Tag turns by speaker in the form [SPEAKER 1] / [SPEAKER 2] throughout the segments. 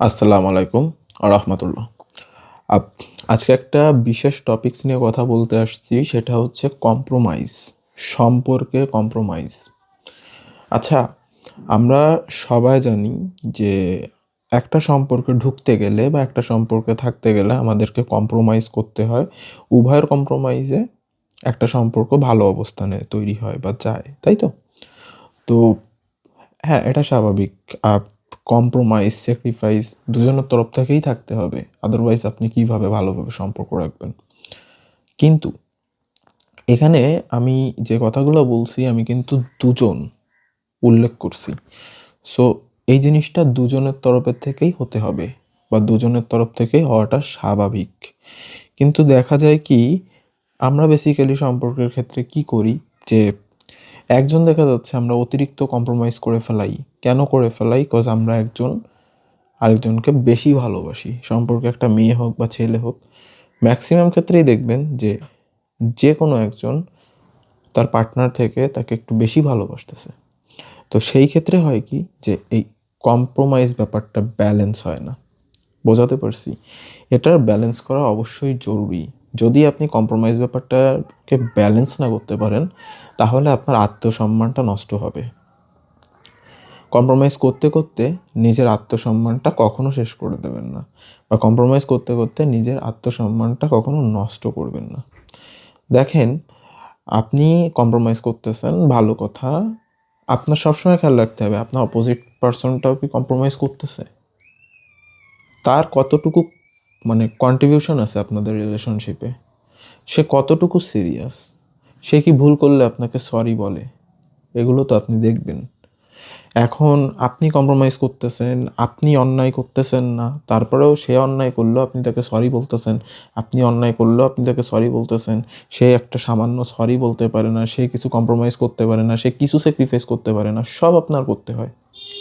[SPEAKER 1] আসসালামু আলাইকুম রহমতুল্লাহ। আজকে একটা বিশেষ টপিকস নিয়ে কথা বলতে আসছি, সেটা হচ্ছে কম্প্রোমাইজ সম্পর্কে কম্প্রোমাইজ আচ্ছা আমরা সবাই জানি যে একটা সম্পর্কে ঢুকতে গেলে বা একটা সম্পর্কে থাকতে গেলে আমাদেরকে কম্প্রোমাইজ করতে হয়। উভয়ের কম্প্রোমাইজে একটা সম্পর্ক ভালো অবস্থানে তৈরি হয় বা যায়, তাই তো? তো হ্যাঁ এটা স্বাভাবিক। কম্প্রোমাইজ স্যাক্রিফাইস দুজনের তরফ থেকেই থাকতে হবে। আদারওয়াইজ আপনি কীভাবে ভালোভাবে সম্পর্ক রাখবেন? কিন্তু এখানে আমি যে কথাগুলো বলছি, আমি কিন্তু দুজন উল্লেখ করছি। সো এই জিনিসটা দুজনের তরফের থেকেই হতে হবে বা দুজনের তরফ থেকেই হওয়াটা স্বাভাবিক। কিন্তু দেখা যায় কি, আমরা বেসিক্যালি সম্পর্কের ক্ষেত্রে কি করি? যে একজন দেখা যাচ্ছে আমরা অতিরিক্ত কম্প্রোমাইজ করে ফেলাই। কেন করে ফেলাই? কজ আমরা একজন, আরেকজনকে বেশি ভালোবাসি। সম্পর্কে একটা মেয়ে হোক বা ছেলে হোক। ম্যাক্সিমাম ক্ষেত্রেই দেখবেন যে যে কোনো একজন তার পার্টনার থেকে তাকে একটু বেশি ভালোবাসতেছে। তো সেই ক্ষেত্রে হয় কি যে, এই কম্প্রোমাইজ ব্যাপারটা ব্যালেন্স হয় না। বোঝাতে পারছি? এটার ব্যালেন্স করা অবশ্যই জরুরি। যদি আপনি কম্প্রোমাইজ ব্যাপারটাকে ব্যালেন্স না করতে পারেন, তাহলে আপনার আত্মসম্মানটা নষ্ট হবে। কম্প্রোমাইজ করতে করতে নিজের আত্মসম্মানটা কখনো শেষ করে দেবেন না বা কম্প্রোমাইজ করতে করতে নিজের আত্মসম্মানটা কখনো নষ্ট করবেন না। দেখেন, আপনি কম্প্রোমাইজ করতেছেন, ভালো কথা। আপনার সবসময় খেয়াল রাখতে হবে, আপনার অপোজিট পার্সনটাও কি কম্প্রোমাইজ করতেছে? তার কতটুকু মানে কন্ট্রিবিউশন আছে আপনাদের রিলেশনশিপে সে কতটুকু সিরিয়াস সে কি ভুল করলে আপনাকে সরি বলে? এগুলো তো আপনি দেখবেন। এখন আপনি কম্প্রোমাইজ করতেছেন, আপনি অন্যায় করতেছেন না, তারপরেও সে অন্যায় করলেও আপনি তাকে সরি বলতেছেন, আপনি অন্যায় করলেও আপনি তাকে সরি বলতেছেন, সে একটা সামান্য সরি বলতে পারে না, সে কিছু কম্প্রোমাইজ করতে পারে না, সে কিছু স্যাক্রিফাইস করতে পারে না, সব আপনার করতে হয়।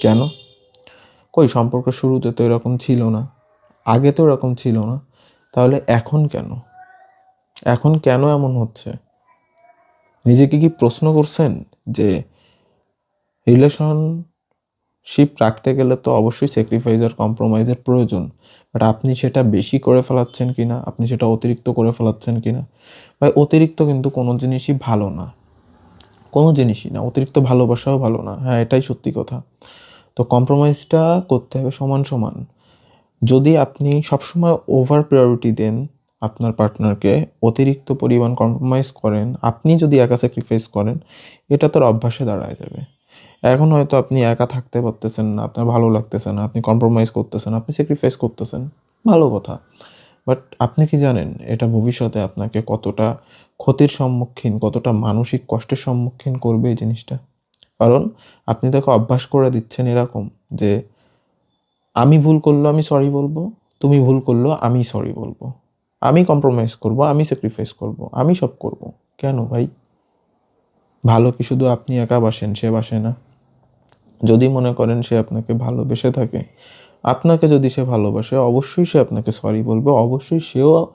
[SPEAKER 1] কেন? কই সম্পর্ক শুরুতে তো এরকম ছিল না। আগে তো এরকম ছিল না। তাহলে এখন কেন? এখন কেন এমন হচ্ছে? নিজেকে কি প্রশ্ন করছেন যে রিলেশনশিপ রাখতে গেলে তো অবশ্যই স্যাক্রিফাইস আর কম্প্রোমাইজের প্রয়োজন। বাট আপনি সেটা বেশি করে ফেলাচ্ছেন কি না আপনি সেটা অতিরিক্ত করে ফেলাচ্ছেন কি না ভাই অতিরিক্ত কিন্তু কোনো জিনিসই ভালো না। কোনো জিনিসই না, অতিরিক্ত ভালোবাসাও ভালো না। হ্যাঁ এটাই সত্যি কথা। তো কম্প্রোমাইজটা করতে হবে সমান সমান। যদি আপনি সবসময় ওভার প্রায়োরিটি দেন আপনার পার্টনারকে অতিরিক্ত পরিমাণ কম্প্রোমাইজ করেন, আপনি যদি একা স্যাক্রিফাইস করেন, এটা তোর অভ্যাসে দাঁড়ায় যাবে। এখন হয়তো আপনি একা থাকতে পারতেছেন না, আপনার ভালো লাগতেছে না, আপনি কম্প্রোমাইজ করতেছেন, আপনি স্যাক্রিফাইস করতেছেন, ভালো কথা। বাট আপনি কি জানেন, এটা ভবিষ্যতে আপনাকে কতটা ক্ষতির সম্মুখীন, কতটা মানসিক কষ্টের সম্মুখীন করবে এই জিনিসটা? কারণ আপনি তাকে অভ্যাস করে দিচ্ছেন এরকম যে আমি ভুল করল, আমি সরি বলব। তুমি ভুল করল, আমি সরি বলব। আমি কম্প্রোমাইজ করব, আমি স্যাক্রিফাইস করব, আমি সব করব। কেন ভাই? ভালো কি শুধু আপনি একা বাসেন, সে বাসে না। যদি মনে করেন সে আপনাকে ভালোবেসে থাকে, আপনাকে যদি সে ভালোবাসে, অবশ্যই সে আপনাকে সরি বলবে, অবশ্যই সেও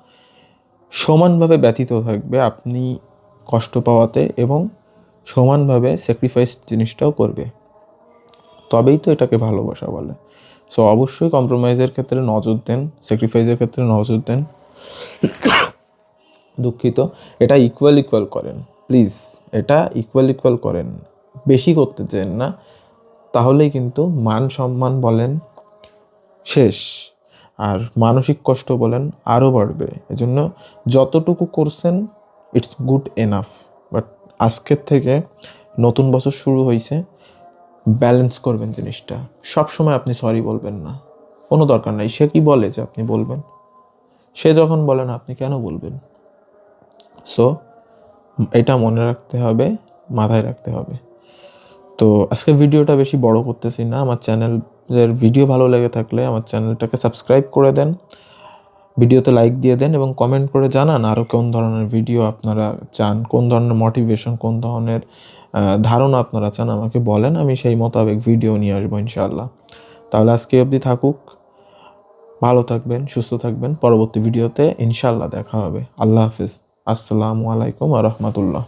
[SPEAKER 1] সমানভাবে ব্যথিত থাকবে আপনি কষ্ট পাওয়াতে এবং সমানভাবে স্যাক্রিফাইস জিনিসটাও করবে। তবেই তো এটাকে ভালোবাসা বলে। সো অবশ্যই কম্প্রোমাইজের ক্ষেত্রে নজর দেন স্যাক্রিফাইসের ক্ষেত্রে নজর দেন। দুঃখিত, এটা ইকুয়াল ইকুয়াল করেন। প্লিজ এটা ইকুয়াল ইকুয়াল করেন। বেশি করতে চান না, তাহলেই কিন্তু মান সম্মান বলেন, শেষ। আর মানসিক কষ্ট বলেন আরও বাড়বে। এজন্য যতটুকু করছেন ইটস গুড এনাফ বাট আজকের থেকে নতুন বছর শুরু হয়েছে ব্যালেন্স করবেন জিনিসটা। সব সময় আপনি সরি বলবেন না। কোনো দরকার নাই। সে কি বলে যে আপনি বলবেন? সে যখন বলে না, আপনি কেন বলবেন? সো এটা মনে রাখতে হবে, মাথায় রাখতে হবে। তো আজকে ভিডিওটা বেশি বড় করতেছি না। আমার চ্যানেলের ভিডিও ভালো লেগে থাকলে আমার চ্যানেলটাকে সাবস্ক্রাইব করে দেন। ভিডিওতে লাইক দিয়ে দেন এবং কমেন্ট করে জানান আরও কোন ধরনের ভিডিও আপনারা চান, কোন ধরনের মোটিভেশন কোন ধরনের ধারণা আপনারা চান, আমাকে বলেন, আমি সেই মোতাবেক ভিডিও নিয়ে আসব ইনশাআল্লাহ। তাহলে আজকে অবধি থাকুক, ভালো থাকবেন, সুস্থ থাকবেন, পরবর্তী ভিডিওতে ইনশাআল্লাহ দেখা হবে। আল্লাহ হাফিজ। আসসালামু আলাইকুম আ রহমতুল্লাহ।